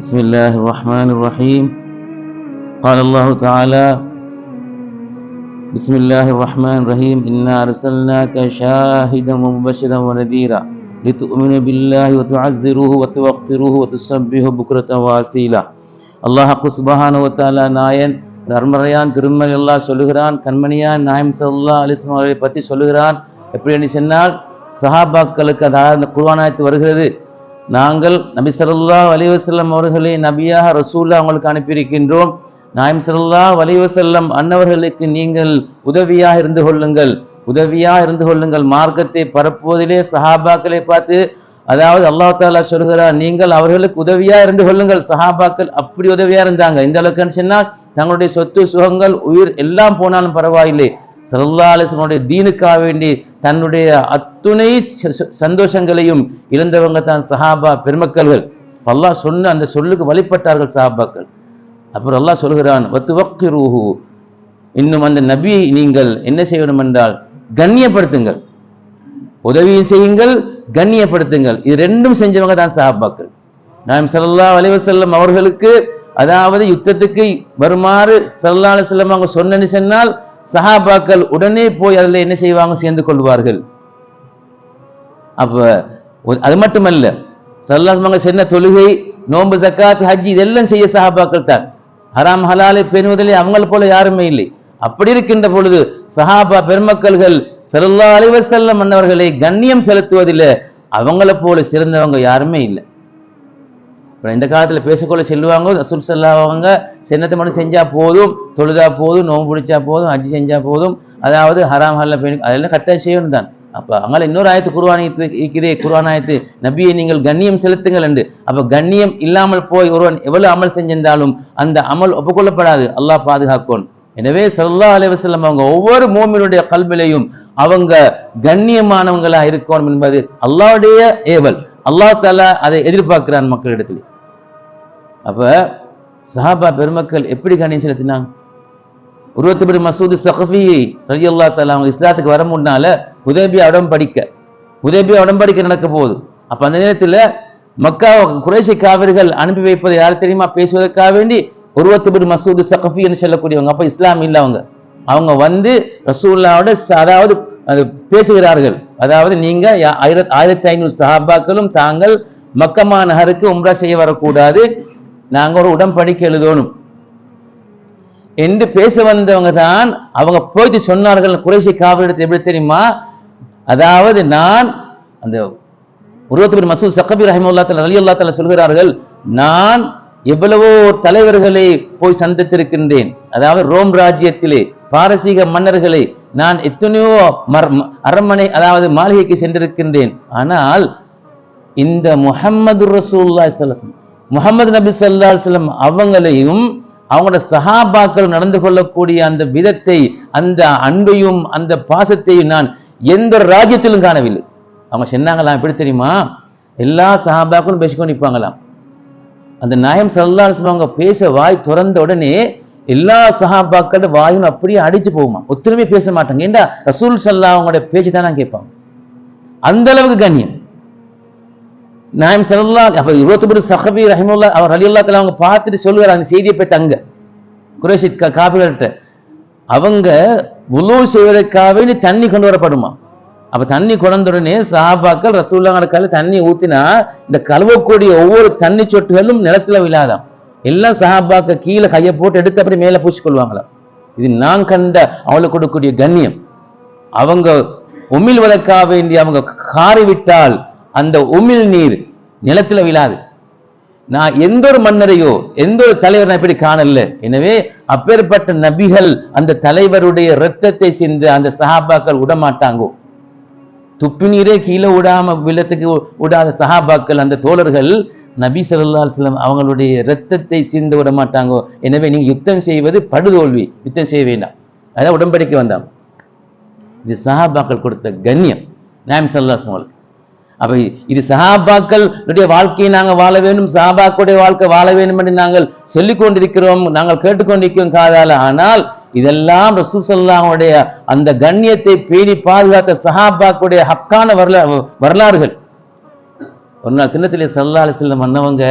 بسم الله الرحمن الرحيم قال الله تعالى بسم الله الرحمن الرحيم إنا أرسلناك شاهدا ومبشرا ونذيرا لتؤمنوا بالله وتعزروه وتوقروه وتسبحوا بكرة وأصيلا அல்லாஹ் சுபஹான வத்தாலா நாயன் தர்மரையான் திருமலை அல்லாஹ் சொல்லுகிறான் கண்மணியான் நாயம் சல்லா அலிஸ்லாம் அவர்களை பற்றி சொல்லுகிறான் எப்படி என்று சொன்னால் சஹாபாக்களுக்கு அதாவது அந்த குர்ஆனாயத்து வருகிறது நாங்கள் நபி ஸல்லல்லாஹு அலைஹி அவர்களை நபியாக ரசூலா அவங்களுக்கு அனுப்பியிருக்கின்றோம். நாயம் ஸல்லல்லாஹு அலைஹி அன்னவர்களுக்கு நீங்கள் உதவியாக இருந்து கொள்ளுங்கள். உதவியாக இருந்து கொள்ளுங்கள். மார்க்கத்தை பரப்புவதிலே சஹாபாக்களை பார்த்து அதாவது அல்லாஹ் தாலா சொல்கிறார் நீங்கள் அவர்களுக்கு உதவியாக இருந்து கொள்ளுங்கள். சஹாபாக்கள் அப்படி உதவியாக இருந்தாங்க. இந்த அளவுக்குன்னு சொன்னால் தங்களுடைய சொத்து சுகங்கள் உயிர் எல்லாம் போனாலும் பரவாயில்லை. சல்லா அலிஸ்லனுடைய தீனுக்காக வேண்டி தன்னுடைய அத்துணை ச- ச- சந்தோஷங்களையும் இழந்தவங்க தான் சஹாபா பெருமக்கள்கள். அல்லாஹ் சொன்ன அந்த சொல்லுக்கு வழிபட்டார்கள் சஹாபாக்கள். அப்புறம் அல்லாஹ் சொல்கிறான் வத்து ரூஹு இன்னும் அந்த நபியை நீங்கள் என்ன செய்ய வேண்டும் என்றால் கண்ணியப்படுத்துங்கள். உதவியும் செய்யுங்கள் கண்ணியப்படுத்துங்கள். இது ரெண்டும் செஞ்சவங்க தான் சஹாபாக்கள். நாம் சல்லா அலைஹி அவர்களுக்கு அதாவது யுத்தத்துக்கு வருமாறு சல்லா அலைஹி அவங்க சொன்னன்னு சொன்னால் சஹாபாக்கள் உடனே போய் அதில் என்ன செய்வாங்க? சேர்ந்து கொள்வார்கள். அப்ப அது மட்டுமல்ல சல்லாஸ்மங்க சென்ன தொழுகை நோன்பு ஜக்காத் ஹஜ் இதெல்லாம் செய்ய சஹாபாக்கள் தான். ஹராம் ஹலாலை பெறுவதிலே அவங்கள போல யாருமே இல்லை. அப்படி இருக்கின்ற பொழுது சஹாபா பெருமக்கள்கள் செல்லா அலைவர் செல்லம் மன்னவர்களை கண்ணியம் செலுத்துவதில் அவங்கள போல சிறந்தவங்க யாருமே இல்லை. இப்போ இந்த காலத்தில் பேசக்கொள்ள செல்லுவாங்க ரசூல் ஸல்லல்லாஹு அவங்க சென்னத்தை மட்டும் செஞ்சால் போதும் தொழுதா போதும் நோம்பு பிடிச்சா போதும் அஜி செஞ்சால் போதும். அதாவது ஹராம் ஹல்ல பெண் அதெல்லாம் கட்டாய செய்யணும் தான் அப்போ அங்கே இன்னொரு ஆயத்து குர்ஆன் இருக்கிறே குர்வானாயத்து ஆயத்து நபியை நீங்கள் கண்ணியம் செலுத்துங்கள் என்று. அப்போ கண்ணியம் இல்லாமல் போய் ஒருவன் எவ்வளவு அமல் செஞ்சிருந்தாலும் அந்த அமல் ஒப்புக்கொள்ளப்படாது. அல்லாஹ் பாதுகாக்கணும். எனவே சல்லா அலைவசல்லம் அவங்க ஒவ்வொரு மோமினுடைய கல்விலையும் அவங்க கண்ணியமானவங்களா இருக்கணும் என்பது அல்லாவுடைய ஏவல். அல்லாஹ் தலா அதை எதிர்பார்க்கிறான் மக்களிடத்தில். அப்போ சஹாபா பெருமக்கள் எப்படி கண்ணியம் செலுத்தினாங்க? உருவத்துபடி மசூது சகஃபி அல்லா தஆலா அவங்க இஸ்லாத்துக்கு வர முன்னால உதேபியா உடம்படிக்க உதேபியா உடம்படிக்க நடக்க போகுது. அப்போ அந்த நேரத்தில் மக்கா குறைசி காவிர்கள் அனுப்பி வைப்பது யார் தெரியுமா? பேசுவதற்காக வேண்டி உருவத்துபடி மசூது சஹஃபி என்று சொல்லக்கூடியவங்க. அப்போ இஸ்லாம் இல்ல அவங்க. அவங்க வந்து ரசூல்லாவோட அதாவது அது பேசுகிறார்கள். அதாவது நீங்க ஆயிரத்தி ஆயிரத்தி ஐநூறு சஹாபாக்களும் தாங்கள் மக்கமா நகருக்கு உம்ரா செய்ய வரக்கூடாது. நாங்க ஒரு உடன்படிக்கை எழுதணும். என்று பேச வந்தவங்க தான் அவங்க போயிட்டு சொன்னார்கள். குறைசி காவலிடத்தில் எப்படி தெரியுமா? அதாவது நான் அந்த உருவத்தின் மசூத் சக்கபி ரஹிமுல்லா தலா அலி அல்லா தலா சொல்கிறார்கள் நான் எவ்வளவோ தலைவர்களை போய் சந்தித்திருக்கின்றேன். அதாவது ரோம் ராஜ்யத்திலே பாரசீக மன்னர்களை நான் எத்தனையோ அரண்மனை அதாவது மாளிகைக்கு சென்றிருக்கின்றேன். ஆனால் இந்த முஹம்மது ரசூல்லா சலசன் முகமது நபி சல்லா செல்லம் அவங்களையும் அவங்களோட சகாபாக்கள் நடந்து கொள்ளக்கூடிய அந்த விதத்தை அந்த அன்பையும் அந்த பாசத்தையும் நான் எந்த ஒரு ராஜ்யத்திலும் காணவில்லை. அவங்க சொன்னாங்களாம் எப்படி தெரியுமா? எல்லா சகாபாக்களும் பேசிக்கொண்டு நிற்பாங்களாம் அந்த நாயம் ஸல்லல்லாஹு அவங்க பேச வாய் திறந்த உடனே எல்லா சஹாபாக்களோட வாயும் அப்படியே அடிச்சு போகுமா? ஒத்துழைமை பேச மாட்டாங்க. ஏண்டா? ரசூல் சல்லா அவங்களோட பேச்சு தான் கேட்பாங்க. அந்த அளவுக்கு கண்ணியம். நாயம் செல்லா அப்போ இருபத்தி சஹபி ரஹிமுல்லா அவர் ரலியல்லாஹு தஆலா அவங்க பார்த்துட்டு சொல்லுவார் அந்த செய்தியை போய் தங்க. குரேஷி காபிர்கள்ட்ட அவங்க உலு செய்வதற்காக வேண்டி தண்ணி கொண்டு வரப்படுமா? அப்போ தண்ணி கொண்ட உடனே சஹாபாக்கள் ரசூல்லாங்க கையில தண்ணி ஊற்றினா இந்த கழுவக்கூடிய ஒவ்வொரு தண்ணி சொட்டுகளும் நிலத்துல விழாதாம். எல்லாம் சஹாபாக்க கீழே கையை போட்டு எடுத்து அப்படி மேல பூசிக்கொள்வாங்களாம் இது நான் கண்ட அவளுக்கு கொடுக்கக்கூடிய கண்ணியம். அவங்க உமிழ்வதற்காக வேண்டி அவங்க காரி விட்டால் அந்த உமிழ் நீர் நிலத்தில் விழாது. நான் எந்த ஒரு மன்னரையோ எந்த ஒரு தலைவர் நான் இப்படி காணல. எனவே அப்பேற்பட்ட நபிகள் அந்த தலைவருடைய ரத்தத்தை சிந்து அந்த சஹாபாக்கள் விடமாட்டாங்கோ துப்பி நீரே கீழே விடாம வில்லத்துக்கு விடாத சஹாபாக்கள் அந்த தோழர்கள் நபி சல்லா அலைஹி அவங்களுடைய ரத்தத்தை சிந்து விட மாட்டாங்கோ எனவே நீங்க யுத்தம் செய்வது படுதோல்வி. யுத்தம் செய்ய வேண்டாம். அதான் உடன்படிக்கை வந்தாங்க. இது சஹாபாக்கள் கொடுத்த கண்ணியம். நாயம் சல்லாஸ் அவங்களுக்கு. அப்ப இது சஹாபாக்களுடைய வாழ்க்கையை நாங்கள் வாழ வேண்டும் சஹாபாக்களுடைய வாழ்க்கை வாழ வேண்டும் என்று நாங்கள் சொல்லிக் கொண்டிருக்கிறோம் நாங்கள் கேட்டுக்கொண்டிருக்கிறோம் காதால. ஆனால் இதெல்லாம் ரசூசல்லாவுடைய அந்த கண்ணியத்தை பேணி பாதுகாத்த சஹாபாக்களுடைய ஹக்கான வரலா வரலாறுகள். ஒரு நாள் திண்ணத்திலே சல்லா அலிஸ்லம் வந்தவங்க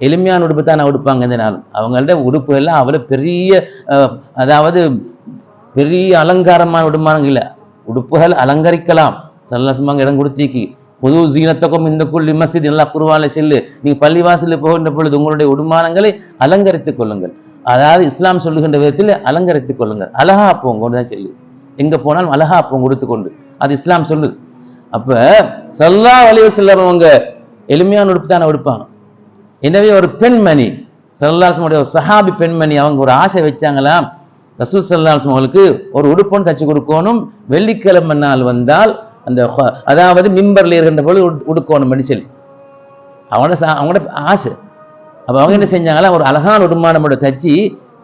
எளிமையான உடுப்பு தான் உடுப்பாங்க இந்த நாள். அவங்கள்ட்ட உடுப்பு எல்லாம் அவ்வளோ பெரிய அஹ், அதாவது பெரிய அலங்காரமான உடுமானங்க இல்லை. உடுப்புகள் அலங்கரிக்கலாம். சல்லாசமாக இடம் கொடுத்தீக்கி. புது ஜீனத்தக்கும் இந்த குள்ளி மசித் நல்லா குருவாலை செல்லு. நீங்க பள்ளிவாசலில் போகின்ற பொழுது உங்களுடைய உடுமானங்களை அலங்கரித்துக் கொள்ளுங்கள். அதாவது இஸ்லாம் சொல்லுகின்ற விதத்தில் அலங்கரித்துக் கொள்ளுங்கள். அழகா போங்க தான் செல்லு. எங்க போனாலும் அழகா போங்க உடுத்துக்கொண்டு அது இஸ்லாம் சொல்லுது. அப்ப சல்லா வலிவ செல்லவங்க எளிமையான உடுப்பு தானே உடுப்பாங்க. எனவே ஒரு பெண்மணி சல்லாசமுடைய ஒரு சஹாபி பெண்மணி அவங்க ஒரு ஆசை வச்சாங்களாம். ரசூல் சல்லாசம் அவங்களுக்கு ஒரு உடுப்பொன்னு தச்சு கொடுக்கணும். வெள்ளிக்கிழமை நாள் வந்தால் அந்த அதாவது மிம்பரில் இருக்கின்ற பொழுது உடுக்கணும் மனுஷன் அவங்களோட சா- அவங்களோட ஆசை. அப்போ அவங்க என்ன செஞ்சாங்களாம் ஒரு அழகான உடுமானம் தச்சு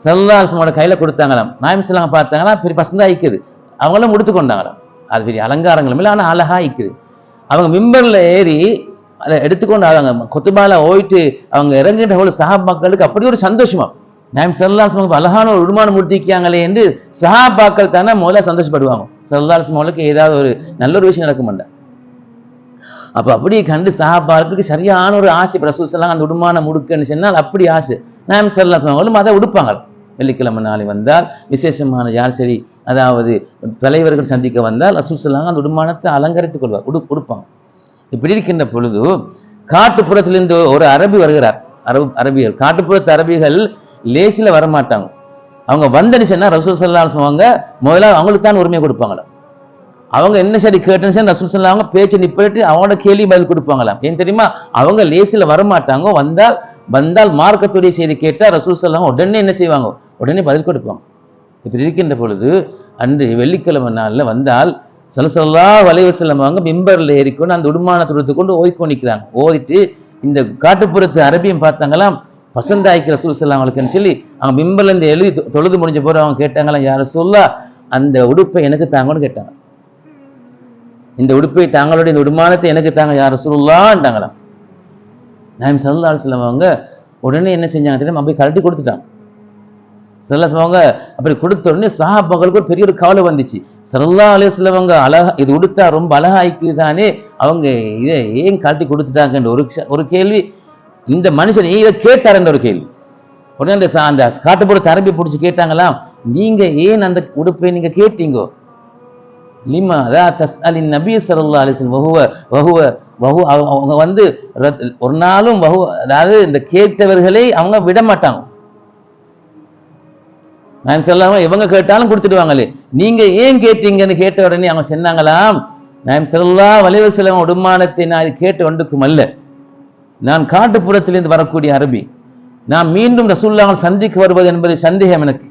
செல்லாசமோட கையில் கொடுத்தாங்களாம். நாயம் பார்த்தாங்கன்னா பார்த்தாங்களாம் பெரிய பசங்க ஐக்குது அவங்களும் உடுத்து கொண்டாங்களாம் அது பெரிய அலங்காரங்களும் இல்லை ஆனால் அழகாக ஐக்குது அவங்க மிம்பரில் ஏறி அதை எடுத்துக்கொண்டு அவங்க கொத்துபால ஓயிட்டு அவங்க இறங்குகின்ற போல மக்களுக்கு அப்படி ஒரு சந்தோஷமாக நாயம் சல்லாசம் அழகான ஒரு உடுமானம் முடித்திக்காங்களே என்று சஹாபாக்கள் தானே முதல்ல சந்தோஷப்படுவாங்க. சல்லாஸ் அவளுக்கு ஏதாவது ஒரு நல்ல ஒரு விஷயம் நடக்க மாட்டேன் அப்ப அப்படியே கண்டு சஹாபாக்களுக்கு சரியான ஒரு ஆசை இப்ப அந்த உடுமான முடுக்குன்னு சொன்னால் அப்படி ஆசை. நாயம் சல்லாசம் அவங்களும் அதை உடுப்பாங்க. வெள்ளிக்கிழமை நாளை வந்தால் விசேஷமான யார் சரி அதாவது தலைவர்கள் சந்திக்க வந்தால் ரசூல் அந்த உடுமானத்தை அலங்கரித்துக் கொள்வார் உடு உடுப்பாங்க. இப்படி இருக்கின்ற பொழுது காட்டுப்புறத்திலிருந்து ஒரு அரபி வருகிறார். அரபு அரபிகள் காட்டுப்புறத்து அரபிகள் லேசில வரமாட்டாங்க. அவங்க வந்தடிச்சுன்னா சொன்னா ரசூல் சல்லா அலைஹி அவங்க முதல்ல அவங்களுக்கு தான் உரிமை கொடுப்பாங்களா? அவங்க என்ன சரி கேட்டுன்னு சரி ரசூல் சல்லா அவங்க பேச்சு நிப்பாட்டி அவங்களோட கேள்வி பதில் கொடுப்பாங்களாம் ஏன் தெரியுமா? அவங்க லேசில வரமாட்டாங்க. வந்தால் வந்தால் மார்க்கத்துடைய செய்தி கேட்டால் ரசூல் சல்லாம் உடனே என்ன செய்வாங்க? உடனே பதில் கொடுப்பாங்க. இப்படி இருக்கின்ற பொழுது அன்று வெள்ளிக்கிழமை நாளில் வந்தால் சலசல்லா வளைவு அவங்க மிம்பரில் ஏறிக்கொண்டு அந்த உடுமான எடுத்து கொண்டு ஓய்க்கொண்டு நிற்கிறாங்க ஓதிட்டு இந்த காட்டுப்புறத்து அரபியும் பார்த்தாங்களாம் வசந்தாய்க்கு ரசூல் சல்லாம் அவளுக்குன்னு சொல்லி அவங்க மிம்பர்ல இருந்து எழுதி தொழுது முடிஞ்ச போது அவங்க கேட்டாங்களாம் யார சொல்லா அந்த உடுப்பை எனக்கு தாங்கன்னு கேட்டாங்க. இந்த உடுப்பை தாங்களுடைய இந்த உடுமானத்தை எனக்கு தாங்க யார சொல்லான்ட்டாங்களாம் நாயம் சல்லா அலுவலம் அவங்க உடனே என்ன செஞ்சாங்க தெரியும் அப்படி கழட்டி கொடுத்துட்டாங்க. சல்லா அவங்க அப்படி கொடுத்த உடனே சஹாபாக்களுக்கு ஒரு பெரிய ஒரு கவலை வந்துச்சு. சல்லா அலிஸ்லவங்க அழகா இது உடுத்தா ரொம்ப அழகாய்க்கு தானே அவங்க இதை ஏன் காட்டி கொடுத்துட்டாங்கன்ற ஒரு ஒரு கேள்வி இந்த மனுஷன் இதை இதை கேட்டாருன்ற ஒரு கேள்வி. உடனே அந்த சா- அந்த காட்டுப்புறத்து அரபி பிடிச்சி கேட்டாங்களாம் நீங்க ஏன் அந்த உடுப்பை நீங்க கேட்டீங்கோ? லிமா அதா தஸ் அலி நபி சல்லா அலிஸ்லம் வகுவ வகுவ வகு அவங்க அவங்க வந்து ஒரு நாளும் வகு அதாவது இந்த கேட்டவர்களை அவங்க விட மாட்டாங்க நான் சொல்லாம இவங்க கேட்டாலும் கொடுத்துடுவாங்களே. நீங்க ஏன் கேட்டீங்கன்னு கேட்ட உடனே அவங்க சொன்னாங்களாம் நான் சொல்லா வலிவு உடுமானத்தை நான் கேட்டு ஒன்றுக்கும் அல்ல நான் காட்டுப்புறத்திலிருந்து வரக்கூடிய அரபி. நான் மீண்டும் ரசூல்லாமல் சந்திக்க வருவது என்பது சந்தேகம் எனக்கு.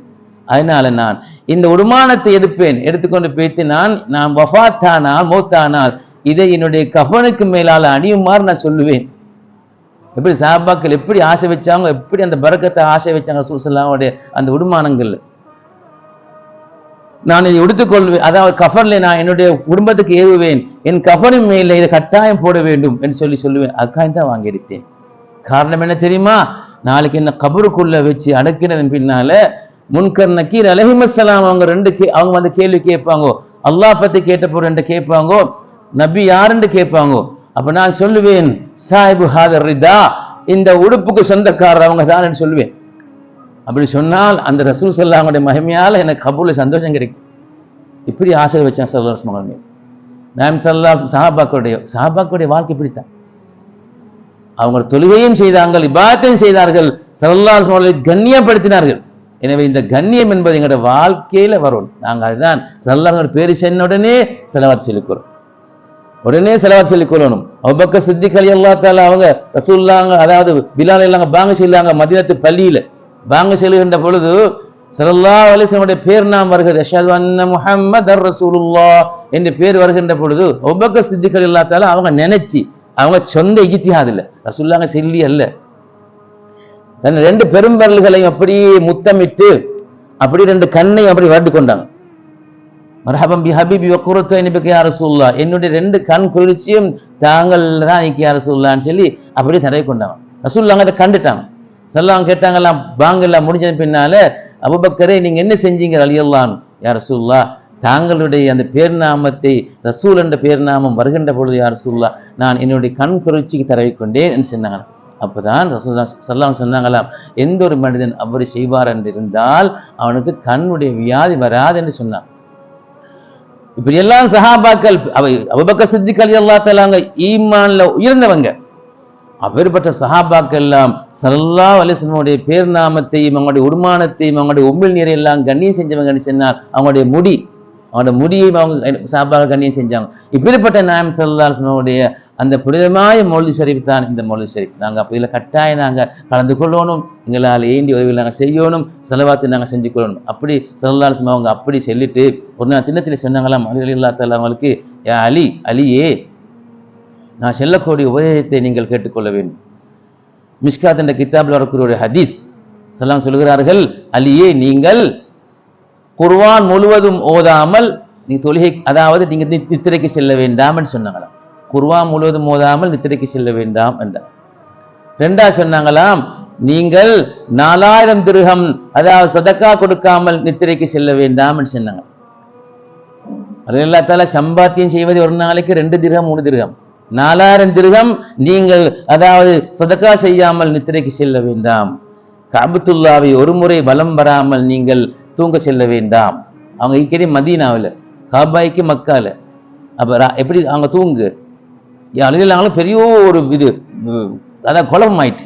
அதனால நான் இந்த உடுமானத்தை எடுப்பேன். எடுத்துக்கொண்டு பேத்து நான் நான் வஃபாத்தானால் மௌத்தானால் இதை என்னுடைய கஃபனுக்கு மேலால அணியுமாறு நான் சொல்லுவேன். எப்படி சாபாக்கள் எப்படி ஆசை வச்சாங்க எப்படி அந்த பறக்கத்தை ஆசை வச்சாங்க ரசூலுல்லாஹ்வுடைய அந்த உடுமானங்கள். நான் இதை உடுத்துக்கொள்வேன் அதாவது கஃபர்ல நான் என்னுடைய குடும்பத்துக்கு ஏறுவேன். என் கஃபரின் மேல இதை கட்டாயம் போட வேண்டும் என்று சொல்லி சொல்லுவேன். அதுக்காக தான் வாங்கியிருத்தேன். காரணம் என்ன தெரியுமா? நாளைக்கு என்ன கபருக்குள்ள வச்சு அடக்கினதன் பின்னால முன்கர் நக்கீர் அலஹிமஸ்லாம் அவங்க ரெண்டு கே அவங்க வந்து கேள்வி கேட்பாங்கோ. அல்லாஹ் பத்தி கேட்டப்போ ரெண்டு கேட்பாங்கோ. நபி யாருன்னு கேட்பாங்கோ. அப்ப நான் சொல்லுவேன் சாஹிபு ஹாதர் ரிதா இந்த உடுப்புக்கு சொந்தக்காரர் அவங்க தான் சொல்லுவேன். அப்படி சொன்னால் அந்த ரசூல் சல்லாங்களுடைய மகிமையால் எனக்கு கபூரில் சந்தோஷம் கிடைக்கும். இப்படி ஆசை வச்சேன் சல்லாஸ் மகன் நாம் சல்லா சஹாபாக்களுடைய சஹாபாக்களுடைய வாழ்க்கை இப்படித்தான். அவங்க தொழுகையும் செய்தார்கள் இபாத்தையும் செய்தார்கள் சல்லாஸ் மகளை கண்ணியப்படுத்தினார்கள். எனவே இந்த கண்ணியம் என்பது எங்களுடைய வாழ்க்கையில் வரும். நாங்கள் அதுதான் சல்லாங்களோட பேரு சென்ன உடனே செலவாத்து சொல்லிக்கிறோம் உடனே செலவாத்து சொல்லிக் கொள்ளணும் அவ்வக்க சித்திக் அலி அல்லா தாலா அவங்க ரசூல்லாங்க அதாவது பிலால் இல்லாங்க பாங்க செய்யலாங்க மதியத்து பள்ளியில் வாங்க செல்கின்ற பொழுது சல்லா அலிசனுடைய பேர் நாம் வருகிறது. அஷாது அன்ன முஹம்மது ரசூலுல்லா என்று பேர் வருகின்ற பொழுது ஒவ்வொக்க சித்திகள் இல்லாத்தாலும் அவங்க நினைச்சு அவங்க சொந்த இகித்தியாது இல்லை. ரசூல்லாங்க செல்லி அல்ல. தன் ரெண்டு பெரும்பரல்களையும் அப்படியே முத்தமிட்டு அப்படி ரெண்டு கண்ணையும் அப்படி வருடி கொண்டாங்க. மரஹபம் பி ஹபீபி வக்குரத்து இனிப்புக்கு யார் ரசூல்லா என்னுடைய ரெண்டு கண் குளிர்ச்சியும் தாங்கள் தான் இக்கு யார் ரசூல்லான்னு சொல்லி அப்படியே தடவை கொண்டாங்க. ரசூல்லாங்க அதை கண்டுட்டாங்க. சல்லாம் கேட்டாங்கல்லாம் பாங்கெல்லாம் முடிஞ்சது பின்னால அபுபக்கரே நீங்க என்ன செஞ்சீங்க? அலியல்லான் யார் ரசூல்லா தாங்களுடைய அந்த பேர்நாமத்தை ரசூல் என்ற பேர்நாமம் வருகின்ற பொழுது யார் ரசூல்லா நான் என்னுடைய கண் குளிர்ச்சிக்கு தடவை கொண்டேன் என்று சொன்னாங்க. அப்போதான் அப்பதான் சல்லாம் சொன்னாங்களாம் எந்த ஒரு மனிதன் அவ்வாறு செய்வார் என்று இருந்தால் அவனுக்கு கண்ணுடைய வியாதி வராது என்று சொன்னான். இப்படி எல்லாம் சஹாபாக்கள் அவை அபுபக்க சித்திகள் அல்லா தலாங்க ஈமான்ல உயர்ந்தவங்க. அப்பேற்பட்ட சஹாபாக்கள் எல்லாம் சல்லா அலிஸ்லமுடைய பேர் நாமத்தையும் அவங்களுடைய உருமானத்தையும் அவங்களுடைய உமிழ் நீரை எல்லாம் கண்ணியம் செஞ்சவங்க சொன்னால் அவங்களுடைய முடி அவங்களோட முடியையும் அவங்க சாப்பாக கண்ணியம் செஞ்சாங்க. இப்படிப்பட்ட நாயம் செல்லால் அலிஸ்லமுடைய அந்த புனிதமாய மௌலி ஷரீஃப் தான் இந்த மௌலி ஷரீஃப். நாங்கள் அப்போ இதில் கட்டாயம் நாங்கள் கலந்து கொள்ளணும். எங்களால் ஏண்டி உதவிகள் நாங்கள் செய்யணும். செலவாத்து நாங்கள் செஞ்சு கொள்ளணும். அப்படி செல்லால் அவங்க அப்படி சொல்லிட்டு ஒரு நாள் தினத்தில் சொன்னாங்களாம் மனிதர்கள் இல்லாத அவங்களுக்கு அலி அலியே நான் செல்லக்கூடிய உபதேசத்தை நீங்கள் கேட்டுக்கொள்ள வேண்டும். மிஷ்காத் என்ற கித்தாபில் வரக்கூடிய ஒரு ஹதீஸ் சலாம் சொல்கிறார்கள் அலியே நீங்கள் குர்வான் முழுவதும் ஓதாமல் நீ தொழுகை அதாவது நீங்கள் நித்திரைக்கு செல்ல வேண்டாம்னு சொன்னாங்களாம். குர்வான் முழுவதும் ஓதாமல் நித்திரைக்கு செல்ல வேண்டாம் என்றார். ரெண்டா சொன்னாங்களாம் நீங்கள் நாலாயிரம் திருகம் அதாவது சதக்கா கொடுக்காமல் நித்திரைக்கு செல்ல வேண்டாம்னு சொன்னாங்க. அல்லா தாலா சம்பாத்தியம் செய்வது ஒரு நாளைக்கு ரெண்டு திருகம் மூணு திருகம். நாலாயிரம் திருகம் நீங்கள் அதாவது சதக்கா செய்யாமல் நித்திரைக்கு செல்ல வேண்டாம். காபத்துல்லாவை ஒரு முறை வலம் வராமல் நீங்கள் தூங்க செல்ல வேண்டாம். அவங்க இக்கடி மதீனாவில் காபாய்க்கு மக்கால. அப்ப ரா- எப்படி அவங்க தூங்கு? அழுகலாங்களும் பெரிய ஒரு இது அதான் குழப்பம் ஆயிட்டு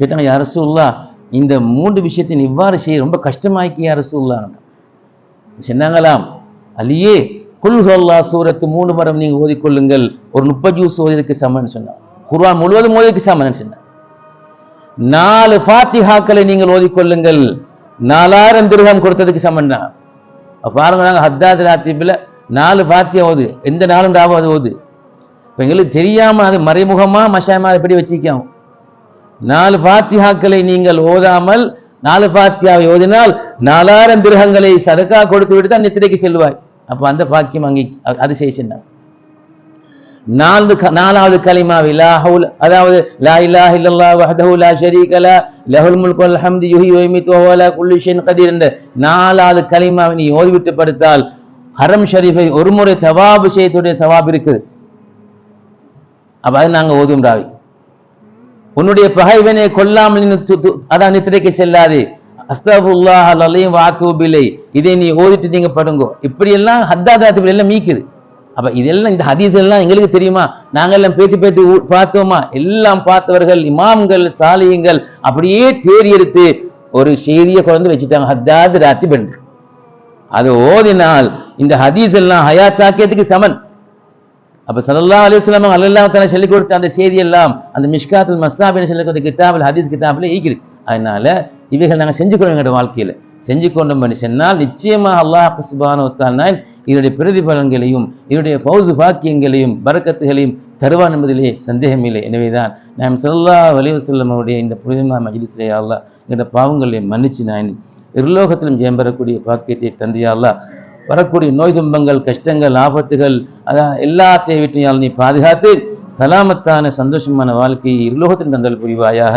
கேட்டாங்க யார் ரசூல்லா இந்த மூன்று விஷயத்தை இவ்வாறு செய்ய ரொம்ப கஷ்டமாக்கி யார் ரசூல்லா சொன்னாங்களாம் அலியே குல்ஹல்லா சூரத்து மூணு மரம் நீங்கள் ஓதிக்கொள்ளுங்கள். ஒரு முப்பது ஜூஸ் ஓதிக்கு சமன்னு சொன்னான் குர்வான் முழுவதும் ஓதிக்கு சமன்னு சொன்னேன் நாலு ஃபாத்திஹாக்களை நீங்கள் ஓதிக்கொள்ளுங்கள். நாலாயிரம் திருகம் கொடுத்ததுக்கு சமன்னா அப்ப பாருங்க நாங்கள் ஹத்தாத் ராத்திப்பில் நாலு ஃபாத்தியா ஓது. எந்த நாளும் ராவ அது ஓது. இப்போ எங்களுக்கு தெரியாமல் அது மறைமுகமா மஷாயமாக எப்படி வச்சுக்கோம் நாலு ஃபாத்திஹாக்களை நீங்கள் ஓதாமல் நாலு ஃபாத்தியாவை ஓதினால் நாலாயிரம் திருகங்களை சதக்கா கொடுத்து விட்டு தான் நித்திரைக்கு செல்வாய். அப்ப அந்த பாக்கியம் அங்கே அ- அது செய்ய நாலு நான்கு நாலாவது கலிமாவி லா ஹவுல் அதாவது லா இலாஹ இல்லல்லா வஹதஹு லா ஷரீக லா லஹுல் முல்கு வல் ஹம்து யுஹி வ வஹுவ லா குல்லி ஷைன் கதீர் என்ற நாலாவது கலிமாவை நீ ஓதிவிட்டு படுத்தால் ஹரம் ஷரீஃபை ஒரு முறை தவாபு செய்யத்துடைய சவாப் இருக்குது. அப்போ அது நாங்க ஓதும் ராவி. உன்னுடைய பகைவனை கொல்லாமல் நீ அதான் நித்திரைக்கு செல்லாதே. அஸ்தகுல்லாஹ் அலையும் வாத்தூபிலை இதை நீ ஓதிட்டு நீங்க படுங்கோ. இப்படி எல்லாம் ஹத்தாதாத்து எல்லாம் மீக்குது. அப்ப இதெல்லாம் இந்த ஹதீஸ் எல்லாம் எங்களுக்கு தெரியுமா? நாங்க எல்லாம் பேத்தி பேத்து பார்த்தோமா? எல்லாம் பார்த்தவர்கள் இமாம்கள் சாலியங்கள் அப்படியே தேடி எடுத்து ஒரு செய்தியை குழந்தை வச்சுட்டாங்க. ஹத்தாது ராத்தி பெண்டு அது ஓதினால் இந்த ஹதீஸ் எல்லாம் ஹயாத்தாக்கியத்துக்கு சமன். அப்ப சல்லா அலிஸ்லாம் அல்லா அல்லாஹ் சொல்லி கொடுத்த அந்த செய்தி எல்லாம் அந்த மிஷ்காத்துல் மஸ்ஸாபின்னு சொல்லி கொடுத்த கிதாபில் ஹதீஸ் கிதாபில் ஈக்குது. அதனால இவைகள் நாங்கள் செஞ்சு கொள்ள எங்களோட வாழ்க்கையில். செஞ்சு கொண்டோம் என்று சொன்னால் நிச்சயமாக அல்லாஹ் சுப்ஹானஹு இதனுடைய பிரதிபலன்களையும் இதனுடைய பௌசு பாக்கியங்களையும் பரக்கத்துகளையும் தருவான் என்பதிலே சந்தேகமில்லை. எனவேதான் நாம் ஸல்லல்லாஹு வலிவு செல்லும் அவருடைய இந்த புனிதமான மஜ்லிஸிலே அல்லா அல்லாஹ் பாவங்களை மன்னிச்சு நான் இருலோகத்திலும் ஜெயம் பெறக்கூடிய பாக்கியத்தை தந்தியா வரக்கூடிய நோய் துன்பங்கள் கஷ்டங்கள் ஆபத்துகள் அதான் எல்லாத்தையும் விட்டு நீ பாதுகாத்து சலாமத்தான சந்தோஷமான வாழ்க்கையை இருலோகத்தின் தந்தல் புரிவாயாக.